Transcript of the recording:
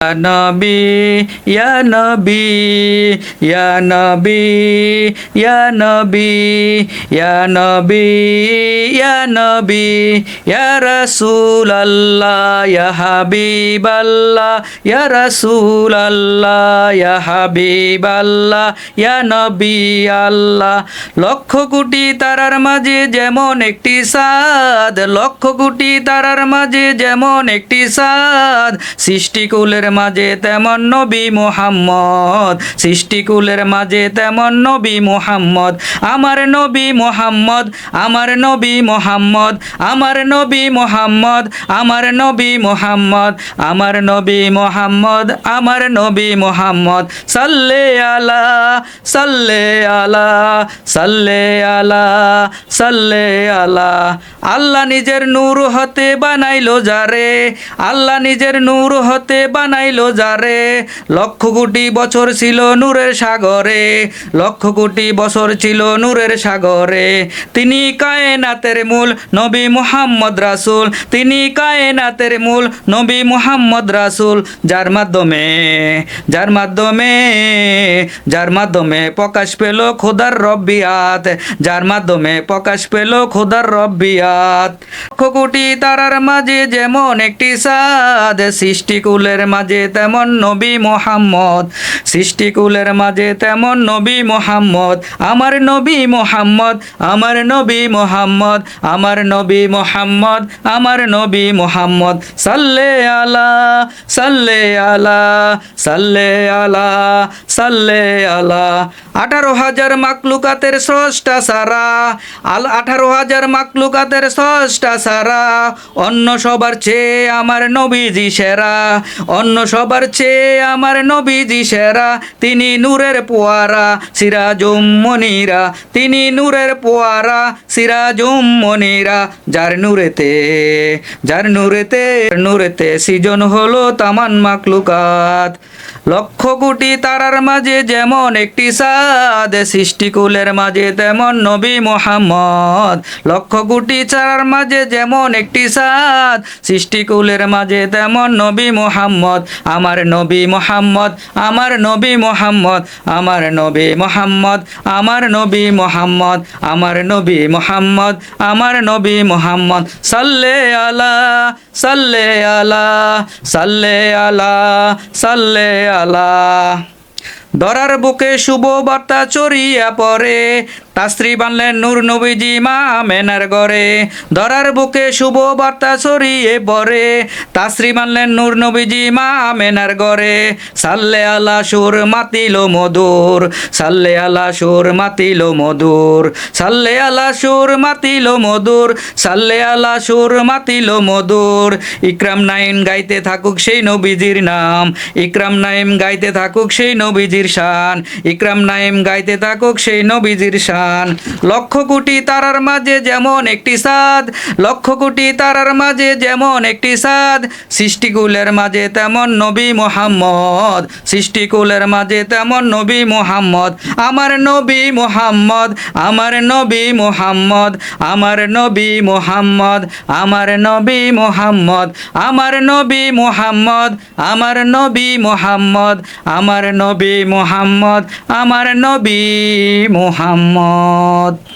নবী ইয়া নবী ইয়া নবী ইয়া নবী ইয়া নবী ইয়া নবী ইয়া রাসূল আল্লাহ ইয়া হাবিব আল্লাহ ইয়া রাসূল আল্লাহ ইয়া হাবিব আল্লাহ ইয়া নবী আল্লাহ লক্ষ কোটি তারার মাঝে যেমন একটি সাদ, লক্ষ কোটি তারার মাঝে যেমন একটি সাদ, সৃষ্টিকুলের মাঝে তেমন নবী মোহাম্মদ। সৃষ্টিকুলের মাঝে তেমন নবী মোহাম্মদ। আমার নবী মোহাম্মদ, আমার নবী মোহাম্মদ, আমার নবী মোহাম্মদ, আমার নবী মোহাম্মদ, আমার নবী মোহাম্মদ, আমার নবী মোহাম্মদ। সাল্লে আলা সাল্লে আলা সাল্লে আলা সাল্লে আলা। আল্লাহ নিজের নূর হতে বানাইলো যারে, আল্লাহ নিজের নূর হতে বানাইলো যারে। লক্ষ কোটি বছর ছিল নূরের সাগরে। লক্ষ কোটি বছর ছিল নূরের সাগরে। তিনি কায়নাতের মূল নবী মুহাম্মদ রাসূল। তিনি কায়নাতের মূল নবী মুহাম্মদ রাসুল। যার মাধ্যমে যার মাধ্যমে যার মাধ্যমে প্রকাশ পেল খোদার রব্বিয়াত। যার মাধ্যমে প্রকাশ পেল খোদার রব্বিয়াত। লক্ষ কোটি তারার মাঝে যেমন একটি সাদ, সৃষ্টিকুলের মাঝে তেমন নবী মোহাম্মদ। সৃষ্টিকুলের মাঝে তেমন নবী মোহাম্মদ। আমার নবী মোহাম্মদ, আমার নবী মোহাম্মদ, আমার নবী মোহাম্মদ, আমার নবী মোহাম্মদ। সাল্লে আলা সাল্লে আলা সাল্লে আলা সাল্লে আলা। আঠারো হাজার মাকলুকাতের স্রষ্টা সারা, আল আঠারো হাজার মাকলুকাতের স্রষ্টা সারা। অন্য সবার চেয়ে আমার নবীজি সেরা, অন্য সবার চেয়ে আমার নবীজি সেরা। তিনি নূরের পোয়ারা, সিরাজুম মনিরা। তিনি নূরের পোয়ারা, সিরাজুম মনিরা। যার নূরেতে যার নূরেতে নূরেতে সিজন হলো তামান মাকলুকাত লক্ষ কোটি তারার মাঝে যেমন একটি সাদ সৃষ্টিকুলের মাঝে তেমন নবী মোহাম্মদ। লক্ষ কোটি চারার মাঝে যেমন একটি সাদ সৃষ্টিকুলের মাঝে তেমন নবী মোহাম্মদ। আমার নবী মোহাম্মদ, আমার নবী মোহাম্মদ, আমার নবী মোহাম্মদ, আমার নবী মোহাম্মদ, আমার নবী মোহাম্মদ, আমার নবী মোহাম্মদ। সাল্লে আলা সাল্লে আলা সাল্লে আলা, সাল্লে আলা ধরার বুকে শুভ বার্তা চড়িয়া পড়ে। তাস্ত্রী বানলেন নূর নবীজি মা আমেনার গড়ে দরার বুকে শুভ বার্তা ছড়িয়ে পড়ে। তাস্ত্রী বানলেন নূর নবীজি মা আমেনার গড়ে সাল্লে আলা সুর মাতিল মধুর, সাল্লে আলা সুর মাতিল মধুর, সাল্লে আলা সুর মাতিল মধুর, সাল্লে আলা সুর মাতিল মধুর। ইকরাম নাইন গাইতে থাকুক সেই নবীজির নাম, ইকরাম নাইম গাইতে থাকুক সেই নবীজির শান, ইকরাম নাইম গাইতে থাকুক সেই নবীজির শান। লক্ষ কোটি তারার মাঝে যেমন একটি সাদ লক্ষ কোটি তারার মাঝে যেমন একটি সাদ সৃষ্টিকুলের মাঝে তেমন নবী মোহাম্মদ, সৃষ্টিকুলের মাঝে তেমন নবী মোহাম্মদ। আমার নবী মোহাম্মদ, আমার নবী মোহাম্মদ, আমার নবী মোহাম্মদ, আমার নবী মোহাম্মদ, আমার নবী মোহাম্মদ, আমার নবী মোহাম্মদ, আমার নবী মোহাম্মদ, আমার নবী মোহাম্মদ। ー